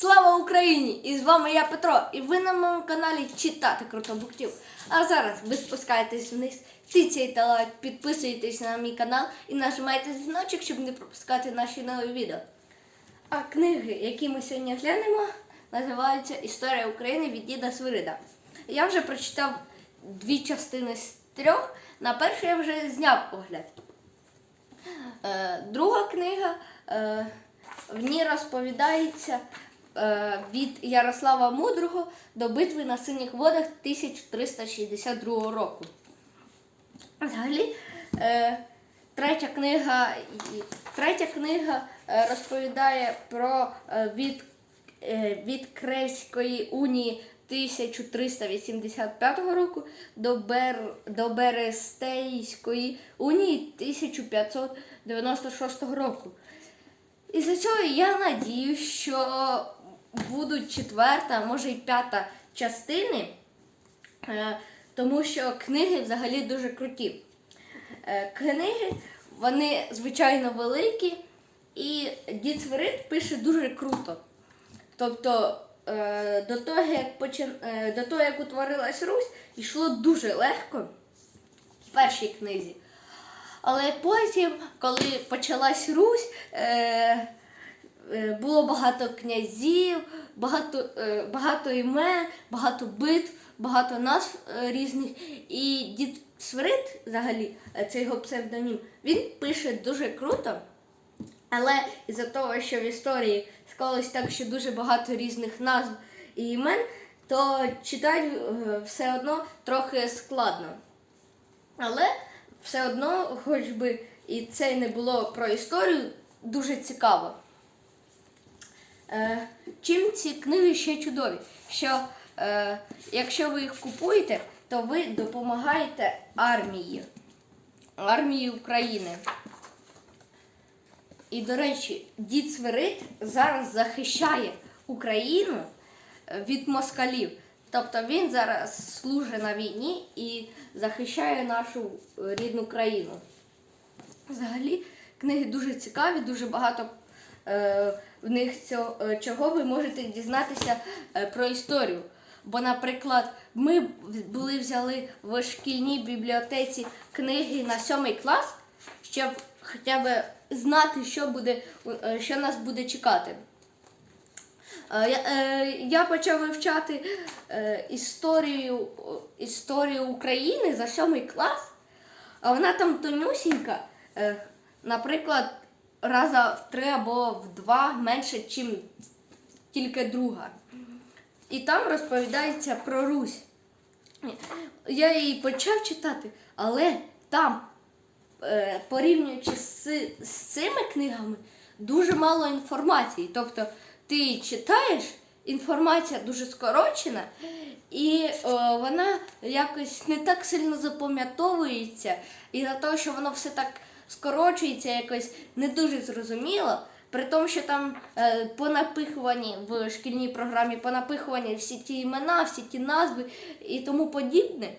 Слава Україні! І з вами я Петро, і ви на моєму каналі Читати Круто Буктів. А зараз ви спускаєтесь вниз, тицяйте лайк, підписуйтесь на мій канал і нажимайте дзвіночок, щоб не пропускати наші нові відео. А книги, які ми сьогодні глянемо, називаються Історія України від Діда Свирида. Я вже прочитав дві частини з трьох. На першу я вже зняв огляд. Е, друга книга е, в ній розповідається від Ярослава Мудрого до битви на синіх водах 1362 року. Взагалі, е, третя книга, третя книга е, розповідає про е, від, е, від Кревської унії 1385 року до, Бер, до Берестейської унії 1596 року. І за цього я надію, що будуть четверта, може й п'ята частини, е, тому що книги взагалі дуже круті. Е, Книги, вони звичайно великі, і дід Свирид пише дуже круто. Тобто е, до того, як почин... до того, як утворилась Русь, йшло дуже легко в першій книзі. Але потім, коли почалась Русь, було багато князів, багато, е, багато імен, багато битв, багато назв е, різних. І дід Свирид, взагалі, е, це його псевдонім, він пише дуже круто. Але із-за того, що в історії склалось так, що дуже багато різних назв і імен, то читати все одно трохи складно. Але все одно, хоч би і це не було про історію, дуже цікаво. Е, чим ці книги ще чудові? Що е, якщо ви їх купуєте, то ви допомагаєте армії, армії України. І, до речі, дід Свирид зараз захищає Україну е, від москалів. Тобто він зараз служить на війні і захищає нашу рідну країну. Взагалі, книги дуже цікаві, дуже багато в них цього, е, чого ви можете дізнатися е, про історію. Бо, наприклад, ми були взяли в шкільній бібліотеці книги на сьомий клас, щоб хоча б знати, що, буде, е, що нас буде чекати. Е, Я, е, почав вивчати е, історію, історію України за сьомий клас, а вона там тонюсінька, е, наприклад, раза в три або в два менше, ніж тільки друга. І там розповідається про Русь. Я її почав читати, але там, е, порівнюючи з, цими книгами, дуже мало інформації. Тобто ти читаєш, інформація дуже скорочена, і е, вона якось не так сильно запам'ятовується. І за те, що воно все так скорочується, якось не дуже зрозуміло. При тому, що там е, понапихувані в шкільній програмі, понапихувані всі ті імена, всі ті назви і тому подібне,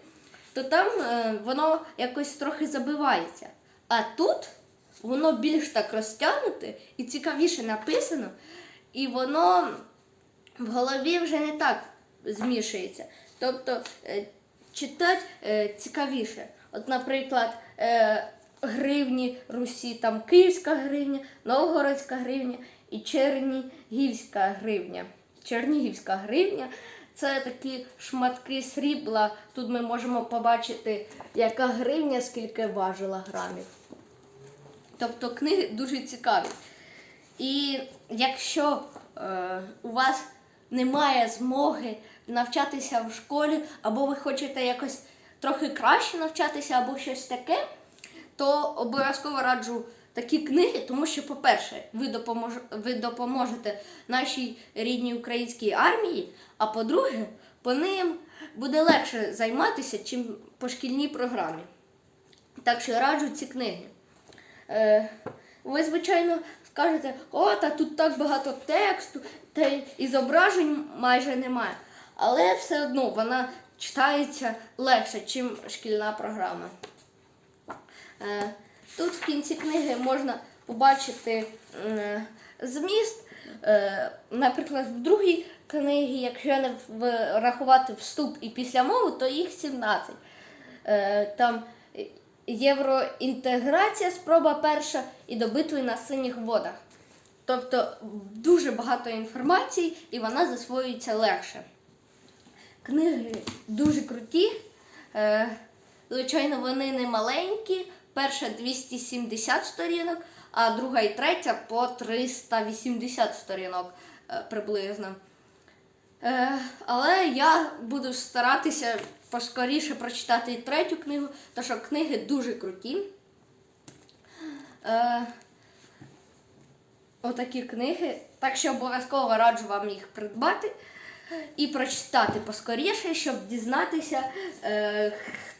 то там е, воно якось трохи забивається. А тут воно більш так розтягнуте і цікавіше написано, і воно в голові вже не так змішується. Тобто е, читати е, цікавіше. От, наприклад, е, гривні Русі, там Київська гривня, Новгородська гривня і Чернігівська гривня. Чернігівська гривня це такі шматки срібла. Тут ми можемо побачити, яка гривня, скільки важила грамів. Тобто книги дуже цікаві. І якщо е, у вас немає змоги навчатися в школі, або ви хочете якось трохи краще навчатися, або щось таке, то обов'язково раджу такі книги, тому що, по-перше, ви, допомож... ви допоможете нашій рідній українській армії, а по-друге, по ним буде легше займатися, чим по шкільній програмі. Так що раджу ці книги. Е, ви, звичайно, скажете, о, та тут так багато тексту, та і зображень майже немає. Але все одно вона читається легше, ніж шкільна програма. Е, тут в кінці книги можна побачити зміст Е, наприклад, в другій книгі, якщо не в- рахувати вступ і післямову, то їх 17. Е, там євроінтеграція, спроба перша і до битви на синіх водах. Тобто дуже багато інформації і вона засвоюється легше. Книги дуже круті. Звичайно, вони не маленькі. Перша 270 сторінок, а друга і третя по 380 сторінок е, приблизно. Е, але я буду старатися поскоріше прочитати і третю книгу, тому що книги дуже круті. Е, отакі книги. Так що обов'язково раджу вам їх придбати і прочитати поскоріше, щоб дізнатися,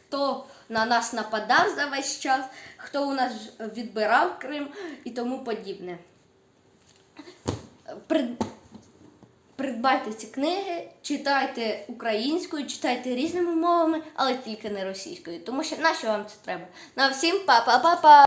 хто на нас нападав за весь час, хто у нас відбирав Крим і тому подібне. Придбайте ці книги, читайте українською, читайте різними мовами, але тільки не російською, тому що нащо вам це треба? На всім па-па-па-па!